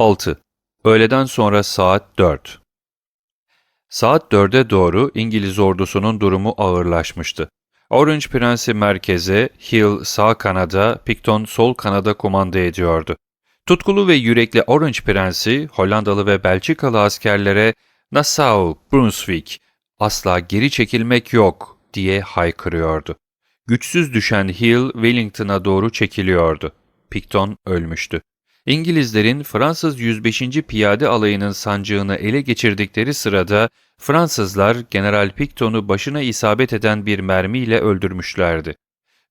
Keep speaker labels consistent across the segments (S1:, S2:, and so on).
S1: 6. Öğleden sonra saat 4. Saat 4'e doğru İngiliz ordusunun durumu ağırlaşmıştı. Orange Prensi merkeze, Hill sağ kanada, Picton sol kanada kumanda ediyordu. Tutkulu ve yürekli Orange Prensi, Hollandalı ve Belçikalı askerlere Nassau, Brunswick, asla geri çekilmek yok diye haykırıyordu. Güçsüz düşen Hill, Wellington'a doğru çekiliyordu. Picton ölmüştü. İngilizlerin Fransız 105. Piyade Alayı'nın sancağını ele geçirdikleri sırada Fransızlar General Picton'u başına isabet eden bir mermiyle öldürmüşlerdi.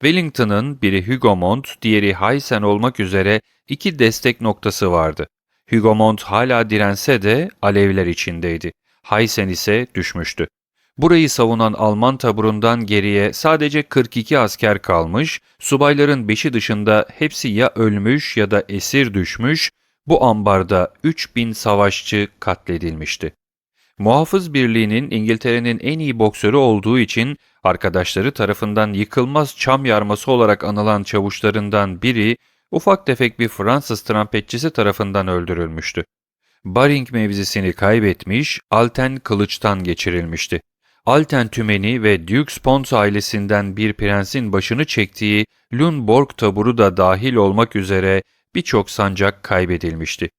S1: Wellington'ın biri Hugomont, diğeri Haysen olmak üzere iki destek noktası vardı. Hugomont hala dirense de alevler içindeydi. Haysen ise düşmüştü. Burayı savunan Alman taburundan geriye sadece 42 asker kalmış, subayların beşi dışında hepsi ya ölmüş ya da esir düşmüş, bu ambarda 3000 savaşçı katledilmişti. Muhafız Birliği'nin İngiltere'nin en iyi boksörü olduğu için arkadaşları tarafından yıkılmaz çam yarması olarak anılan çavuşlarından biri ufak tefek bir Fransız trampetçisi tarafından öldürülmüştü. Baring mevzisini kaybetmiş, Alten kılıçtan geçirilmişti. Alten tümeni ve Dukes Pons ailesinden bir prensin başını çektiği Lundborg taburu da dahil olmak üzere birçok sancak kaybedilmişti.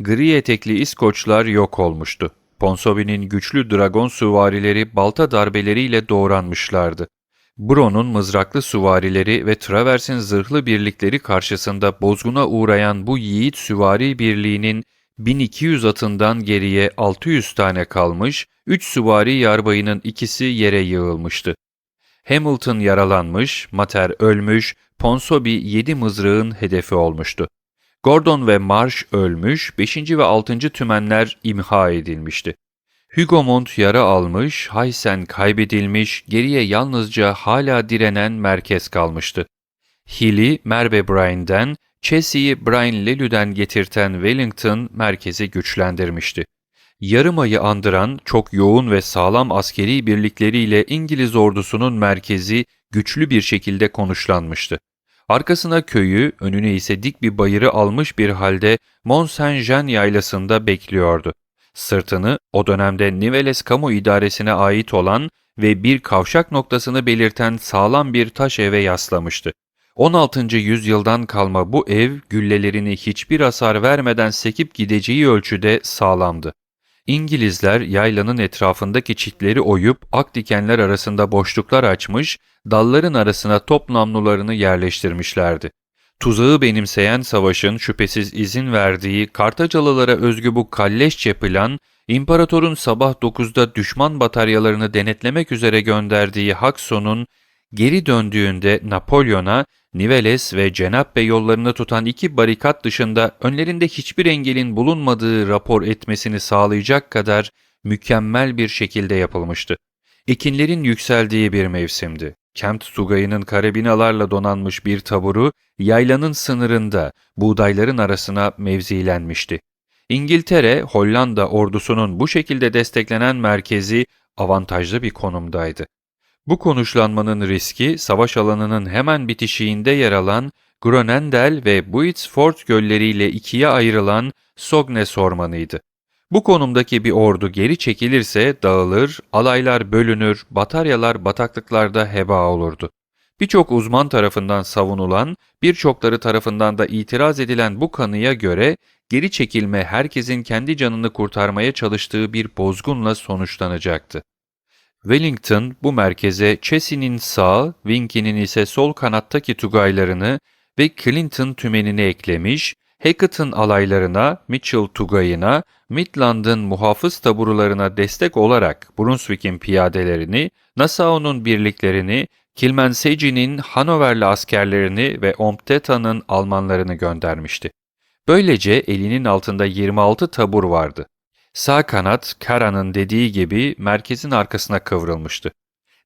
S1: Gri etekli İskoçlar yok olmuştu. Ponsonby'nin güçlü dragon süvarileri balta darbeleriyle doğranmışlardı. Bron'un mızraklı süvarileri ve Travers'in zırhlı birlikleri karşısında bozguna uğrayan bu yiğit süvari birliğinin 1200 atından geriye 600 tane kalmış, 3 süvari yarbayının ikisi yere yığılmıştı. Hamilton yaralanmış, Mater ölmüş, Ponsonby 7 mızrağın hedefi olmuştu. Gordon ve Marsh ölmüş, 5. ve 6. tümenler imha edilmişti. Hugomont yara almış, Haysen kaybedilmiş, geriye yalnızca hala direnen merkez kalmıştı. Hill'i Merve Bryan'den, Chelsea'yi Brian Lelü'den getirten Wellington merkezi güçlendirmişti. Yarım ayı andıran çok yoğun ve sağlam askeri birlikleriyle İngiliz ordusunun merkezi güçlü bir şekilde konuşlanmıştı. Arkasına köyü, önüne ise dik bir bayırı almış bir halde Mont Saint-Jean yaylasında bekliyordu. Sırtını o dönemde Nivelles Kamu İdaresi'ne ait olan ve bir kavşak noktasını belirten sağlam bir taş eve yaslamıştı. 16. yüzyıldan kalma bu ev güllelerini hiçbir hasar vermeden sekip gideceği ölçüde sağlamdı. İngilizler yaylanın etrafındaki çitleri oyup ak dikenler arasında boşluklar açmış, dalların arasına top namlularını yerleştirmişlerdi. Tuzağı benimseyen savaşın şüphesiz izin verdiği Kartacalılara özgü bu kalleşçe plan, İmparatorun sabah 9'da düşman bataryalarını denetlemek üzere gönderdiği Hakson'un geri döndüğünde Napolyon'a Nivelles ve Cenappe yollarını tutan iki barikat dışında önlerinde hiçbir engelin bulunmadığı rapor etmesini sağlayacak kadar mükemmel bir şekilde yapılmıştı. Ekinlerin yükseldiği bir mevsimdi. Kent Tugayı'nın karabinalarla donanmış bir taburu yaylanın sınırında buğdayların arasına mevzilenmişti. İngiltere, Hollanda ordusunun bu şekilde desteklenen merkezi avantajlı bir konumdaydı. Bu konuşlanmanın riski savaş alanının hemen bitişiğinde yer alan Gronendel ve Buitsford gölleriyle ikiye ayrılan Sognes ormanıydı. Bu konumdaki bir ordu geri çekilirse dağılır, alaylar bölünür, bataryalar bataklıklarda heba olurdu. Birçok uzman tarafından savunulan, birçokları tarafından da itiraz edilen bu kanıya göre geri çekilme herkesin kendi canını kurtarmaya çalıştığı bir bozgunla sonuçlanacaktı. Wellington bu merkeze Chelsea'nin sağ, Winky'nin ise sol kanattaki tugaylarını ve Clinton tümenini eklemiş, Hackett'ın alaylarına, Mitchell tugayına, Midland'ın muhafız taburularına destek olarak Brunswick'in piyadelerini, Nassau'nun birliklerini, Kilmensegi'nin Hanoverli askerlerini ve Ompteta'nın Almanlarını göndermişti. Böylece elinin altında 26 tabur vardı. Sağ kanat, Kara'nın dediği gibi merkezin arkasına kıvrılmıştı.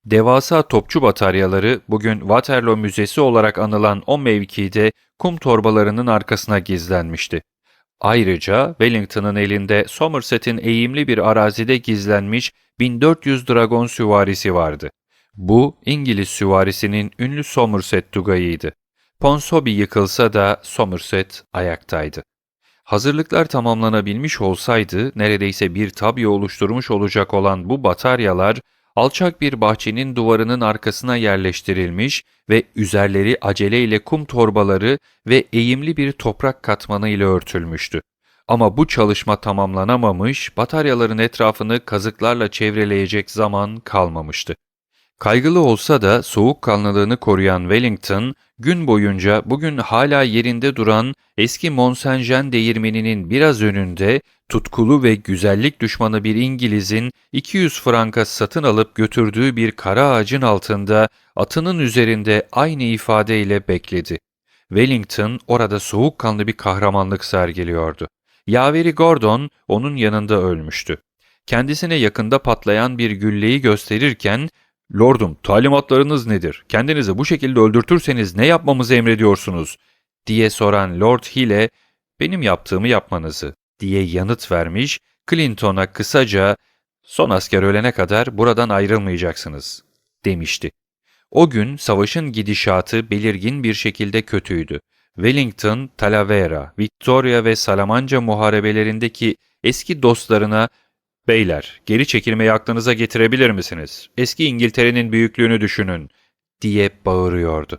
S1: Devasa topçu bataryaları bugün Waterloo Müzesi olarak anılan o mevkide kum torbalarının arkasına gizlenmişti. Ayrıca Wellington'ın elinde Somerset'in eğimli bir arazide gizlenmiş 1400 dragon süvarisi vardı. Bu İngiliz süvarisinin ünlü Somerset tugayıydı. Ponsonby yıkılsa da Somerset ayaktaydı. Hazırlıklar tamamlanabilmiş olsaydı neredeyse bir tabya oluşturmuş olacak olan bu bataryalar alçak bir bahçenin duvarının arkasına yerleştirilmiş ve üzerleri aceleyle kum torbaları ve eğimli bir toprak katmanı ile örtülmüştü. Ama bu çalışma tamamlanamamış, bataryaların etrafını kazıklarla çevreleyecek zaman kalmamıştı. Kaygılı olsa da soğukkanlılığını koruyan Wellington, gün boyunca bugün hala yerinde duran eski Mont Saint-Jean değirmeninin biraz önünde tutkulu ve güzellik düşmanı bir İngiliz'in 200 franka satın alıp götürdüğü bir kara ağacın altında atının üzerinde aynı ifadeyle bekledi. Wellington orada soğukkanlı bir kahramanlık sergiliyordu. Yaveri Gordon onun yanında ölmüştü. Kendisine yakında patlayan bir gülleyi gösterirken ''Lordum, talimatlarınız nedir? Kendinizi bu şekilde öldürtürseniz ne yapmamızı emrediyorsunuz?'' diye soran Lord Hill'e ''Benim yaptığımı yapmanızı.'' diye yanıt vermiş, Clinton'a kısaca ''Son asker ölene kadar buradan ayrılmayacaksınız.'' demişti. O gün savaşın gidişatı belirgin bir şekilde kötüydü. Wellington, Talavera, Victoria ve Salamanca muharebelerindeki eski dostlarına ''Beyler, geri çekilmeyi aklınıza getirebilir misiniz? Eski İngiltere'nin büyüklüğünü düşünün.'' diye bağırıyordu.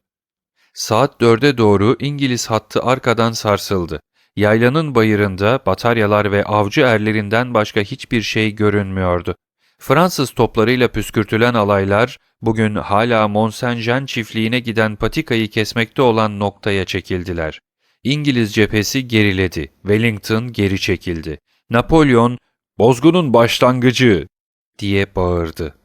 S1: Saat dörde doğru İngiliz hattı arkadan sarsıldı. Yaylanın bayırında bataryalar ve avcı erlerinden başka hiçbir şey görünmüyordu. Fransız toplarıyla püskürtülen alaylar bugün hala Mont Saint-Jean çiftliğine giden patikayı kesmekte olan noktaya çekildiler. İngiliz cephesi geriledi. Wellington geri çekildi. Napolyon, ''Bozgunun başlangıcı!'' diye bağırdı.